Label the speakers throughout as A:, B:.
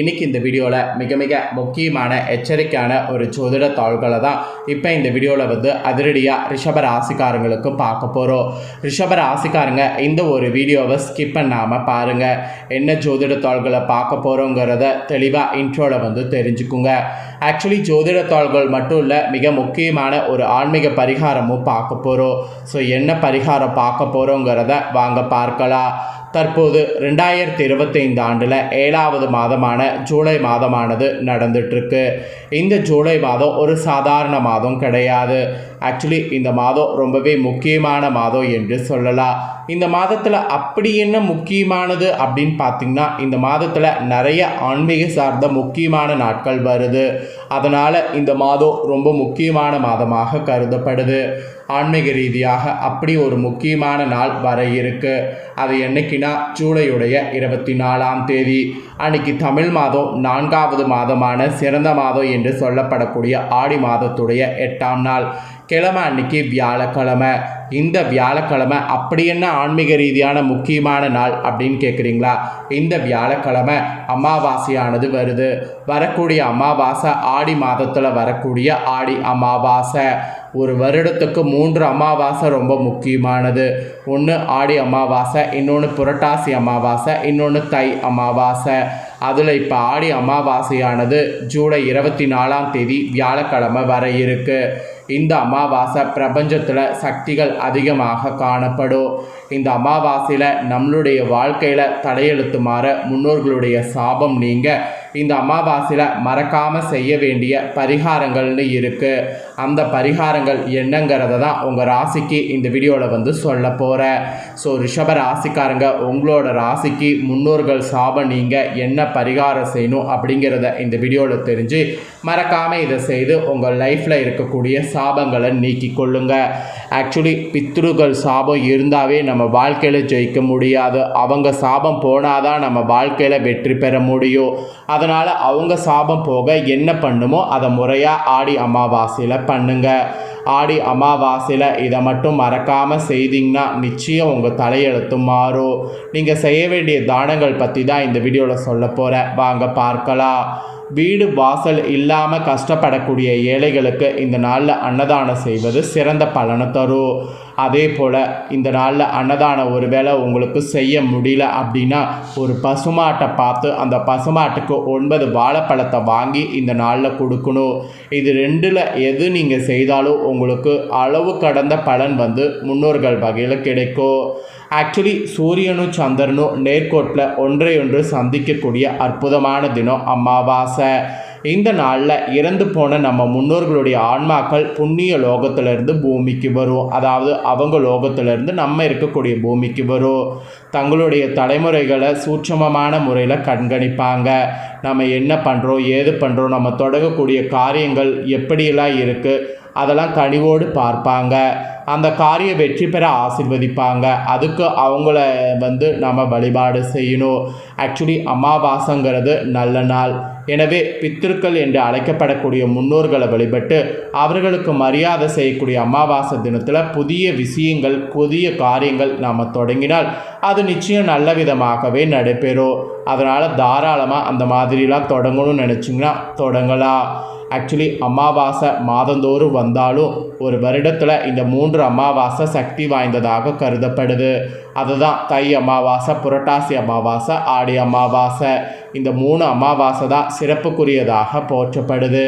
A: இன்றைக்கி இந்த வீடியோவில் மிக மிக முக்கியமான எச்சரிக்கையான ஒரு ஜோதிட தாள்களை தான் இப்போ இந்த வீடியோவில் வந்து அதிரடியாக ரிஷப ராசிக்காரங்களுக்கு பார்க்க போகிறோம் ரிஷப ராசிக்காரங்க இந்த ஒரு வீடியோவை ஸ்கிப் பண்ணாமல் பாருங்கள் என்ன ஜோதிட தாள்களை பார்க்க போகிறோங்கிறத தெளிவாக இன்ட்ரோவில் வந்து தெரிஞ்சுக்குங்க. ஆக்சுவலி ஜோதிட தாள்கள் மட்டும் இல்லை மிக முக்கியமான ஒரு ஆன்மீக பரிகாரமும் பார்க்க போகிறோம் ஸோ என்ன பரிகாரம் பார்க்க போகிறோங்கிறத வாங்க பார்க்கலாம். தற்போது ரெண்டாயிரத்தி இருபத்தைந்து ஆண்டில் ஏழாவது மாதமான ஜூலை மாதமானது நடந்துட்டுருக்கு. இந்த ஜூலை மாதம் ஒரு சாதாரண மாதம் கிடையாது. ஆக்சுவலி இந்த மாதம் ரொம்பவே முக்கியமான மாதம் என்று சொல்லலாம். இந்த மாதத்தில் அப்படி என்ன முக்கியமானது அப்படின்னு பார்த்தீங்கன்னா இந்த மாதத்தில் நிறைய ஆன்மீக சார்ந்த முக்கியமான நாட்கள் வருது. அதனால் இந்த மாதம் ரொம்ப முக்கியமான மாதமாக கருதப்படுது. ஆன்மீக ரீதியாக அப்படி ஒரு முக்கியமான நாள் வர இருக்கு. அது என்னைக்குன்னா ஜூலையுடைய இருபத்தி நாலாம் தேதி. அன்னைக்கு தமிழ் மாதம் நான்காவது மாதமான சிறந்த மாதம் என்று சொல்லப்படக்கூடிய ஆடி மாதத்துடைய எட்டாம் நாள். கிழமை அன்னைக்கு வியாழக்கிழமை. இந்த வியாழக்கிழமை அப்படி என்ன ஆன்மீக ரீதியான முக்கியமான நாள் அப்படின்னு கேட்குறீங்களா இந்த வியாழக்கிழமை அமாவாசையானது வருது. வரக்கூடிய அமாவாசை ஆடி மாதத்தில் வரக்கூடிய ஆடி அமாவாசை. ஒரு வருடத்துக்கு மூன்று அமாவாசை ரொம்ப முக்கியமானது. ஒன்று ஆடி அமாவாசை இன்னொன்று புரட்டாசி அமாவாசை இன்னொன்று தை அமாவாசை. அதில் இப்போ ஆடி அமாவாசையானது ஜூலை இருபத்தி நாலாம் தேதி வியாழக்கிழமை வர இருக்குது இந்த அமாவாசை பிரபஞ்சத்தில் சக்திகள் அதிகமாக காணப்படும். இந்த அமாவாசையில் நம்மளுடைய வாழ்க்கையில் தலையெழுத்து மாற முன்னோர்களுடைய சாபம் நீங்க. இந்த அமாவாசையில் மறக்காமல் செய்ய வேண்டிய பரிகாரங்கள்னு இருக்குது அந்த பரிகாரங்கள் என்னங்கிறத தான் உங்கள் ராசிக்கு இந்த வீடியோவில் வந்து சொல்ல போகிறேன் ஸோ ரிஷப ராசிக்காரங்க உங்களோட ராசிக்கு முன்னோர்கள் சாபம் நீங்கள் என்ன பரிகாரம் செய்யணும் அப்படிங்கிறத இந்த வீடியோவில் தெரிஞ்சு மறக்காமல் இதை செய்து உங்கள் லைஃப்பில் இருக்கக்கூடிய சாபங்களை நீக்கி கொள்ளுங்க. ஆக்சுவலி பித்ருகள் சாபம் இருந்தாவே நம்ம வாழ்க்கையில் ஜெயிக்க முடியாது. அவங்க சாபம் போனாதான் நம்ம வாழ்க்கையில் வெற்றி பெற முடியும். அதனால் அவங்க சாபம் போக என்ன பண்ணுமோ அதை முறையாக ஆடி அமாவாசையில் பண்ணுங்க. ஆடி அமாவாசையில் இதை மட்டும் மறக்காமல் செய்தீங்கன்னா நிச்சயம் உங்கள் தலையெழுத்து மாறும். நீங்கள் செய்ய வேண்டிய தானங்கள் பற்றி தான் இந்த வீடியோவில் சொல்ல போகிறேன் வாங்க பார்க்கலாம். வீடு வாசல் இல்லாமல் கஷ்டப்படக்கூடிய ஏழைகளுக்கு இந்த நாளில் அன்னதானம் செய்வது சிறந்த பலனை தரும். அதே போல் இந்த நாளில் அன்னதானம் ஒரு வேளை உங்களுக்கு செய்ய முடியல அப்படின்னா ஒரு பசுமாட்டை பார்த்து அந்த பசுமாட்டுக்கு ஒன்பது வாழைப்பழத்தை வாங்கி இந்த நாளில் கொடுக்கணும். இது ரெண்டில் எது நீங்கள் செய்தாலும் உங்களுக்கு அளவு கடந்த பலன் வந்து முன்னோர்கள் வகையில் கிடைக்கும். ஆக்சுவலி சூரியனும் சந்திரனும் நேர்கோட்டில் ஒன்றையொன்று சந்திக்கக்கூடிய அற்புதமான தினம் அமாவாசை. இந்த நாளில் இறந்து போன நம்ம முன்னோர்களுடைய ஆன்மாக்கள் புண்ணிய லோகத்திலிருந்து பூமிக்கு வரும். அதாவது அவங்க லோகத்திலிருந்து நம்ம இருக்கக்கூடிய பூமிக்கு வரும். தங்களுடைய தலைமுறைகளை சூட்சமமான முறையில் கண்காணிப்பாங்க. நம்ம என்ன பண்ணுறோம் ஏது பண்ணுறோம் நம்ம தொடங்கக்கூடிய காரியங்கள் எப்படியெல்லாம் இருக்குது அதெல்லாம் கனிவோடு பார்ப்பாங்க. அந்த காரியம் வெற்றி பெற ஆசிர்வதிப்பாங்க. அதுக்கு அவங்கள வந்து நம்ம வழிபாடு செய்யணும். ஆக்சுவலி அமாவாசைங்கிறது நல்ல நாள். எனவே பித்திருக்கள் என்று அழைக்கப்படக்கூடிய முன்னோர்களை வழிபட்டு அவர்களுக்கு மரியாதை செய்யக்கூடிய அமாவாசை தினத்தில் புதிய விஷயங்கள் புதிய காரியங்கள் நாம் தொடங்கினால் அது நிச்சயம் நல்ல விதமாகவே நடைபெறும். அதனால் தாராளமாக அந்த மாதிரிலாம் தொடங்கணும்னு நினச்சிங்கன்னா தொடங்கலாம். ஆக்சுவலி அமாவாசை மாதந்தோறும் வந்தாலும் ஒரு வருடத்தில் இந்த மூன்று அமாவாசை சக்தி வாய்ந்ததாக கருதப்படுது. அதுதான் தை அமாவாசை புரட்டாசி அமாவாசை ஆடி அமாவாசை. இந்த மூணு அமாவாசை தான் சிறப்புக்குரியதாக போற்றப்படுது.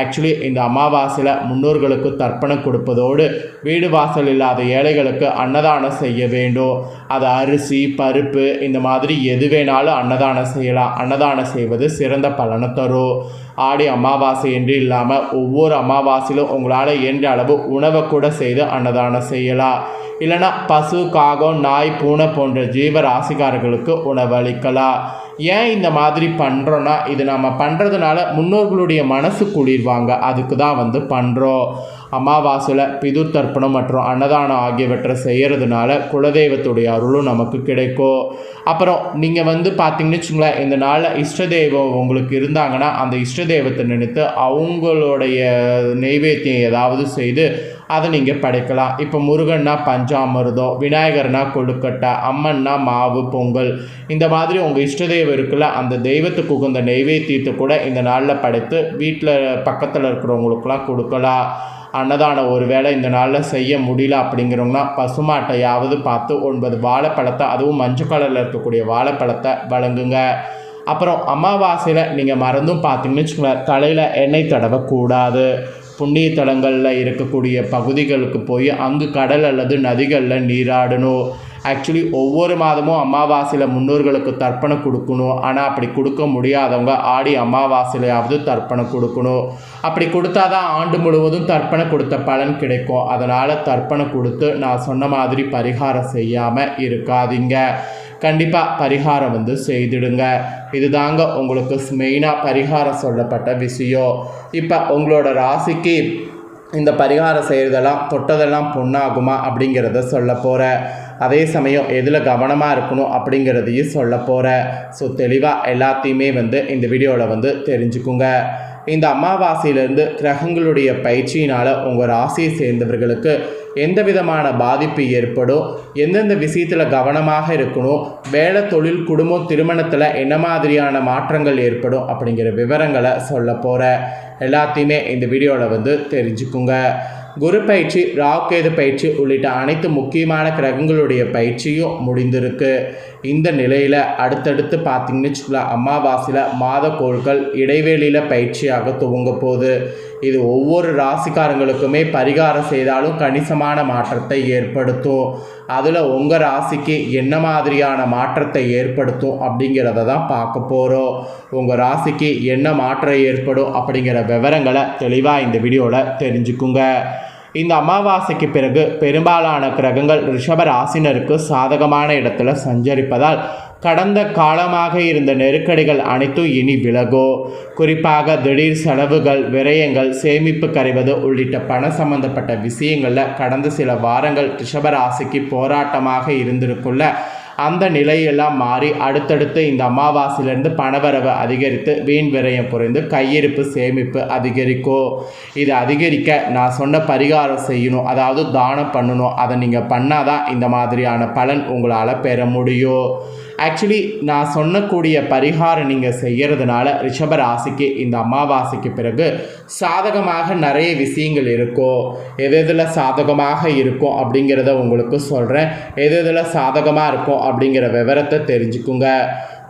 A: ஆக்சுவலி இந்த அமாவாசையில் முன்னோர்களுக்கு தர்ப்பணம் கொடுப்பதோடு வீடு வாசல் இல்லாத ஏழைகளுக்கு அன்னதானம் செய்ய வேண்டும். அது அரிசி பருப்பு இந்த மாதிரி எது வேணாலும் அன்னதானம் செய்யலாம். அன்னதானம் செய்வது சிறந்த பலனை தரும். ஆடி அமாவாசை என்று இல்லாமல் ஒவ்வொரு அமாவாசையிலும் உங்களால் என்ற அளவு உணவை கூட செய்து அன்னதானம் செய்யலாம். இல்லைனா பசு காகம் நாய் பூனை போன்ற ஜீவ ராசிக்காரர்களுக்கு உணவளிக்கலாம். ஏன் இந்த மாதிரி பண்ணுறோன்னா இது நம்ம பண்ணுறதுனால முன்னோர்களுடைய மனசு குளிர்வாங்க. அதுக்கு தான் வந்து பண்ணுறோம் அமாவாசையில் பிதுர் தர்ப்பணம் மற்றும் அன்னதானம் ஆகியவற்றை செய்கிறதுனால குலதெய்வத்துடைய அருளும் நமக்கு கிடைக்கும். அப்புறம் நீங்கள் வந்து பார்த்தீங்கன்னு வச்சுங்களேன் இந்த நாளில் இஷ்ட தெய்வம் உங்களுக்கு இருந்தாங்கன்னா அந்த இஷ்ட தெய்வத்தை நினைத்து அவங்களுடைய நெய்வேத்தியம் ஏதாவது செய்து அதை நீங்கள் படைக்கலாம். இப்போ முருகன்னா பஞ்சாமிர்தம் விநாயகர்னா கொழுக்கட்டை அம்மன்னா மாவு பொங்கல் இந்த மாதிரி உங்கள் இஷ்ட தெய்வம் இருக்குல்ல அந்த தெய்வத்துக்கு உகந்த நெய்வேத்தியத்தை கூட இந்த நாளில் படைத்து வீட்டில் பக்கத்தில் இருக்கிறவங்களுக்குலாம் கொடுக்கலாம். அன்னதானம் ஒரு வேளை இந்த நாளில் செய்ய முடியல அப்படிங்கிறவங்கன்னா பசுமாட்டையாவது பார்த்து ஒன்பது வாழைப்பழத்தை அதுவும் மஞ்சள் கலரில் இருக்கக்கூடிய வாழைப்பழத்தை வழங்குங்க. அப்புறம் அமாவாசையில் நீங்கள் மறந்தும் பார்த்தீங்கன்னு வச்சுக்கோங்களேன் தலையில் எண்ணெய் தடவக்கூடாது. புண்ணிய தலங்களில் இருக்கக்கூடிய பகுதிகளுக்கு போய் அங்கு கடல் அல்லது நதிகளில் நீராடணும். ஆக்சுவலி ஒவ்வொரு மாதமும் அமாவாசையில் முன்னோர்களுக்கு தர்ப்பணம் கொடுக்கணும். ஆனால் அப்படி கொடுக்க முடியாதவங்க ஆடி அமாவாசையிலையாவது தர்ப்பணம் கொடுக்கணும். அப்படி கொடுத்தா தான் ஆண்டு முழுவதும் தர்ப்பணம் கொடுத்த பலன் கிடைக்கும். அதனால் தர்ப்பணம் கொடுத்து நான் சொன்ன மாதிரி பரிகாரம் செய்யாமல் இருக்காதீங்க. கண்டிப்பாக பரிகாரம் வந்து செய்திடுங்க. இதுதாங்க உங்களுக்கு மெயினாக பரிகாரம் சொல்லப்பட்ட விஷயம். இப்போ உங்களோட ராசிக்கு இந்த பரிகாரம் செய்கிறதெல்லாம் தொட்டதெல்லாம் பொண்ணாகுமா அப்படிங்கிறத சொல்ல போகிற அதே சமயம் எதில் கவனமாக இருக்கணும் அப்படிங்கிறதையும் சொல்ல போகிறேன் ஸோ தெளிவாக எல்லாத்தையுமே வந்து இந்த வீடியோவில் வந்து தெரிஞ்சுக்குங்க. இந்த அமாவாசையிலேருந்து கிரகங்களுடைய பயிற்சியினால் உங்கள் ராசியை சேர்ந்தவர்களுக்கு எந்த விதமான பாதிப்பு ஏற்படும்? எந்தெந்த விஷயத்தில் கவனமாக இருக்கணும்? வேலை தொழில் குடும்பம் திருமணத்தில் என்ன மாதிரியான மாற்றங்கள் ஏற்படும்? அப்படிங்கிற விவரங்களை சொல்ல போகிற எல்லாத்தையுமே இந்த வீடியோவில் வந்து தெரிஞ்சுக்குங்க. குரு பயிற்சி ராக்கேது பயிற்சி உள்ளிட்ட அனைத்து முக்கியமான கிரகங்களுடைய பயிற்சியும் முடிந்திருக்கு. இந்த நிலையில் அடுத்தடுத்து பார்த்தீங்கன்னு வச்சுக்கலாம் அமாவாசையில் மாதக்கோள்கள் இடைவேளியில் பயிற்சியாக துவங்க போகுது. இது ஒவ்வொரு ராசிக்காரங்களுக்குமே பரிகாரம் செய்தாலும் கணிசமான மாற்றத்தை ஏற்படுத்தும். அதில் உங்கள் ராசிக்கு என்ன மாதிரியான மாற்றத்தை ஏற்படுத்தும் அப்படிங்கிறத தான் பார்க்க போகிறோம் உங்கள் ராசிக்கு என்ன மாற்றம் ஏற்படும் அப்படிங்கிற விவரங்களை தெளிவாக இந்த வீடியோவில் தெரிஞ்சுக்குங்க. இந்த அமாவாசைக்கு பிறகு பெரும்பாலான கிரகங்கள் ரிஷபராசினருக்கு சாதகமான இடத்துல சஞ்சரிப்பதால் கடந்த காலமாக இருந்த நெருக்கடிகள் அனைத்தும் இனி விலகோ. குறிப்பாக திடீர் செலவுகள் விரயங்கள் சேமிப்பு கரைவது உள்ளிட்ட பண சம்பந்தப்பட்ட விஷயங்களில் கடந்த சில வாரங்கள் ரிஷபராசிக்கு போராட்டமாக இருந்திருக்குள்ள அந்த நிலையெல்லாம் மாறி அடுத்தடுத்து இந்த அமாவாசையிலேருந்து பணவரவு அதிகரித்து வீண் விரயம் புரிந்து கையிருப்பு சேமிப்பு அதிகரிக்கும் இது அதிகரிக்க நான் சொன்ன பரிகாரம் செய்யணும் அதாவது தானம் பண்ணணும். அதை நீங்கள் பண்ணாதான் இந்த மாதிரியான பலன் உங்களால் பெற முடியும். ஆக்சுவலி நான் சொன்னக்கூடிய பரிகாரம் நீங்கள் செய்கிறதுனால ரிஷபராசிக்கு இந்த அமாவாசைக்கு பிறகு சாதகமாக நிறைய விஷயங்கள் இருக்கும் எது எதில் சாதகமாக இருக்கும் அப்படிங்கிறத உங்களுக்கு சொல்கிறேன் எது எதில் சாதகமாக இருக்கும் அப்படிங்கிற விவரத்தை தெரிஞ்சுக்குங்க.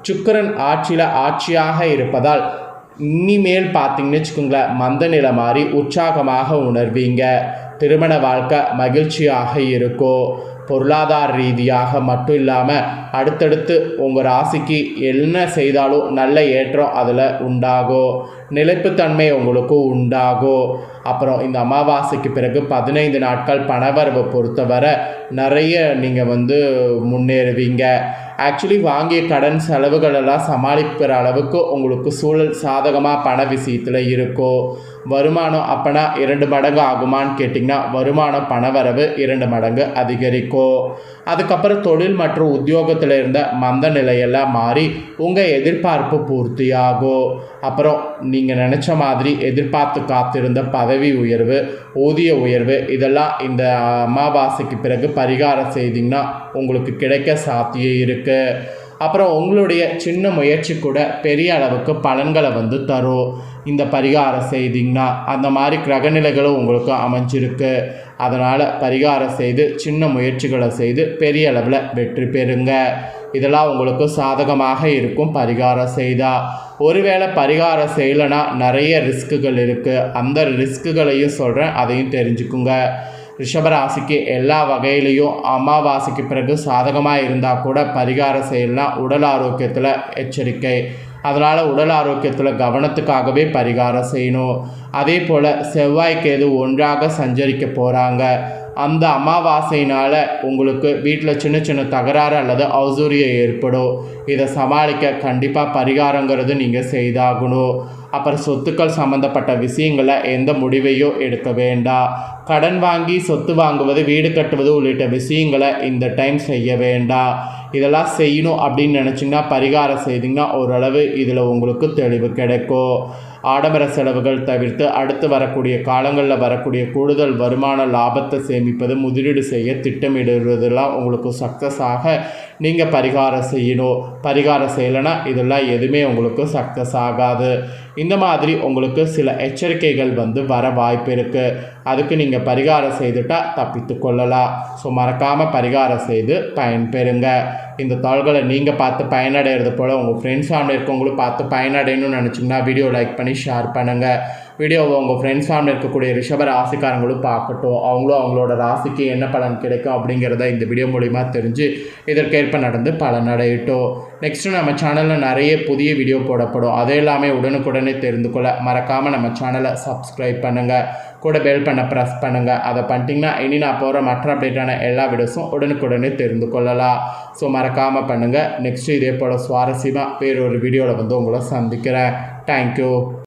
A: சுக்கரன் ஆட்சியில் ஆட்சியாக இருப்பதால் இனிமேல் பார்த்தீங்கன்னு வச்சுக்கோங்களேன் மந்த நிலை மாதிரி உற்சாகமாக உணர்வீங்க. திருமண வாழ்க்கை மகிழ்ச்சியாக இருக்கும். பொருளாதார ரீதியாக மட்டும் இல்லாமல் அடுத்தடுத்து உங்கள் ராசிக்கு என்ன செய்தாலும் நல்ல ஏற்றம் அதில் உண்டாகும் நிலைப்புத்தன்மை உங்களுக்கு உண்டாகும் அப்புறம் இந்த அமாவாசைக்கு பிறகு பதினைந்து நாட்கள் பணவரவை பொறுத்தவரை நிறைய நீங்கள் வந்து முன்னேறுவீங்க. ஆக்சுவலி வாங்கிய கடன் செலவுகளெல்லாம் சமாளிக்கிற அளவுக்கு உங்களுக்கு சூழல் சாதகமாக பண விஷயத்தில் இருக்கும் வருமானம் அப்போனா இரண்டு மடங்கு ஆகுமான்னு கேட்டிங்கன்னா வருமானம் பணவரவு இரண்டு மடங்கு அதிகரிக்கும் அதுக்கப்புறம் தொழில் மற்றும் உத்தியோகத்தில் இருந்த மந்த நிலையெல்லாம் மாறி உங்கள் எதிர்பார்ப்பு பூர்த்தியாகும் அப்புறம் நீங்கள் நினச்ச மாதிரி எதிர்பார்த்து காத்திருந்த பதவி உயர்வு ஊதிய உயர்வு இதெல்லாம் இந்த அமாவாசைக்கு பிறகு பரிகாரம் செய்திங்கன்னா உங்களுக்கு கிடைக்க சாத்தியம் இருக்குது அப்புறம் உங்களுடைய சின்ன முயற்சி கூட பெரிய அளவுக்கு பலன்களை வந்து தரும். இந்த பரிகாரம் செய்தீங்கன்னா அந்த மாதிரி கிரகநிலைகளும் உங்களுக்கு அமைஞ்சிருக்கு. அதனால் பரிகாரம் செய்து சின்ன முயற்சிகளை செய்து பெரிய அளவில் வெற்றி பெறுங்க. இதெல்லாம் உங்களுக்கு சாதகமாக இருக்கும் பரிகாரம் செய்தால் ஒருவேளை பரிகாரம் செய்யலைன்னா நிறைய ரிஸ்க்குகள் இருக்குது அந்த ரிஸ்க்குகளையும் சொல்கிறேன் அதையும் தெரிஞ்சுக்குங்க. ரிஷபராசிக்கு எல்லா வகையிலையும் அமாவாசைக்கு பிறகு சாதகமாக இருந்தால் கூட பரிகாரம் செய்யலாம் உடல் ஆரோக்கியத்தில் எச்சரிக்கை. அதனால் உடல் ஆரோக்கியத்தில் கவனத்துக்காகவே பரிகாரம் செய்யணும். அதே போல் செவ்வாய்க்கேது ஒன்றாக சஞ்சரிக்க போகிறாங்க அந்த அமாவாசையினால் உங்களுக்கு வீட்டில் சின்ன சின்ன தகராறு அல்லது அவசூரியம் ஏற்படும். இதை சமாளிக்க கண்டிப்பாக பரிகாரங்கிறது நீங்கள் செய்தாகணும். அப்புறம் சொத்துக்கள் சம்மந்தப்பட்ட விஷயங்களை எந்த முடிவையும் எடுக்க வேண்டாம் கடன் வாங்கி சொத்து வாங்குவது வீடு கட்டுவது உள்ளிட்ட விஷயங்களை இந்த டைம் செய்ய வேண்டாம் இதெல்லாம் செய்யணும் அப்படின்னு நினச்சிங்கன்னா பரிகாரம் செய்திங்கன்னா ஓரளவு இதில் உங்களுக்கு தெளிவு கிடைக்கும். ஆடம்பர செலவுகள் தவிர்த்து அடுத்து வரக்கூடிய காலங்களில் வரக்கூடிய கூடுதல் வருமான லாபத்தை சேமிப்பது முதலீடு செய்ய திட்டமிடுவதெல்லாம் உங்களுக்கு சக்ஸஸ் ஆக நீங்கள் பரிகாரம் செய்யணும். பரிகாரம் செய்யலைன்னா இதெல்லாம் எதுவுமே உங்களுக்கு சக்ஸஸ் ஆகாது. இந்த மாதிரி உங்களுக்கு சில எச்சரிக்கைகள் வந்து வர வாய்ப்பு இருக்குது அதுக்கு நீங்கள் பரிகாரம் செய்துட்டால் தப்பித்து கொள்ளலாம். ஸோ மறக்காமல் பரிகாரம் செய்து பயன்பெறுங்க. இந்த தாள்களை நீங்கள் பார்த்து பயனடைகிறது போல் உங்கள் ஃப்ரெண்ட்ஸ் ஃபேமிலி இருக்கவங்களும் பார்த்து பயனடையணும்னு நினச்சிங்கன்னா வீடியோ லைக் பண்ணி ஷேர் பண்ணுங்கள் வீடியோவை உங்கள் ஃப்ரெண்ட்ஸ் ஃபேமிலி இருக்கக்கூடிய ரிஷப ராசிக்காரங்களும் பார்க்கட்டும். அவங்களும் அவங்களோட ராசிக்கு என்ன பலன் கிடைக்கும் அப்படிங்கிறத இந்த வீடியோ மூலிமா தெரிஞ்சு இதற்கேற்ப நடந்து பலனடையட்டும். நெக்ஸ்ட்டு நம்ம சேனலில் நிறைய புதிய வீடியோ போடப்படும். அது எல்லாமே உடனுக்குடனே தெரிந்து கொள்ள மறக்காமல் நம்ம சேனலை சப்ஸ்கிரைப் பண்ணுங்கள் கூட பெல் பண்ண ப்ரெஸ் பண்ணுங்கள் அதை பண்ணிட்டீங்கன்னா இனி நான் போகிற மற்ற அப்டேட்டான எல்லா வீடியோஸும் உடனுக்குடனே தெரிந்து கொள்ளலாம். ஸோ மறக்காமல் பண்ணுங்கள் நெக்ஸ்ட்டு இதே போல் சுவாரஸ்யமாக வேறொரு வீடியோவில் வந்து உங்களை சந்திக்கிறேன். தேங்க்யூ